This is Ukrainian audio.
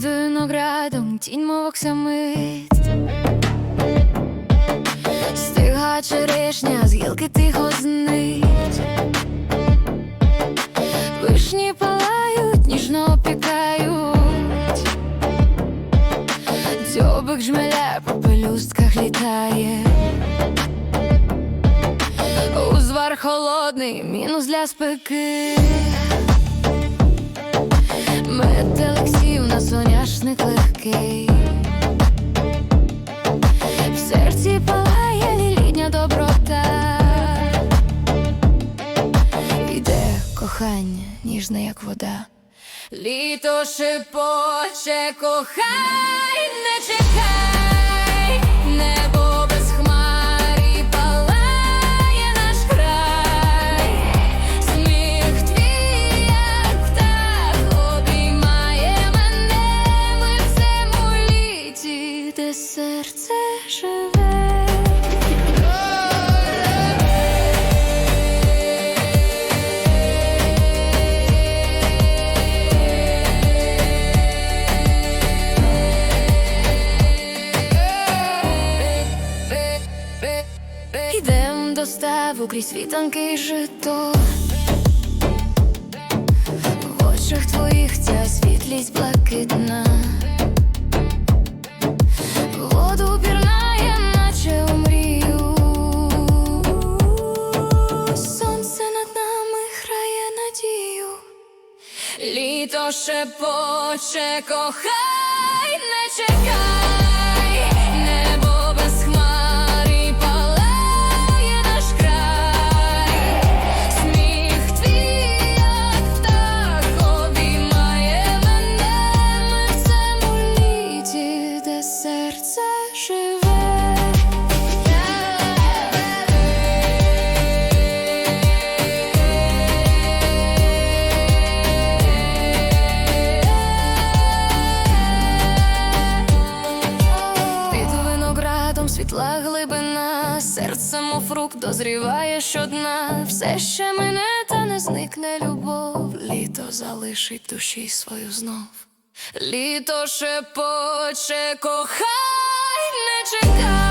виноградом, тінь мов оксамит Стига черешня, з гілки тихо знить. Вишні палають, ніжно опікають. Дзьобик жмеля по пелюстках літає. Узвар холодний, мінус для спеки Метелексів на соняшник легкий. В серці палає літня доброта. Іде кохання, ніжне, як вода. Літо шепоче, кохай, не чекай, небо де серце живе. Йдем до ставу крізь світанки жито В очах твоїх ця світлість блакитна Літо шепоче, кохай, не чекай, світла глибина, серце мов фрукт дозріває щодна, все ще мене, та не зникне любов, літо залишить душі свою знов. Літо шепоче, кохай, не чекай.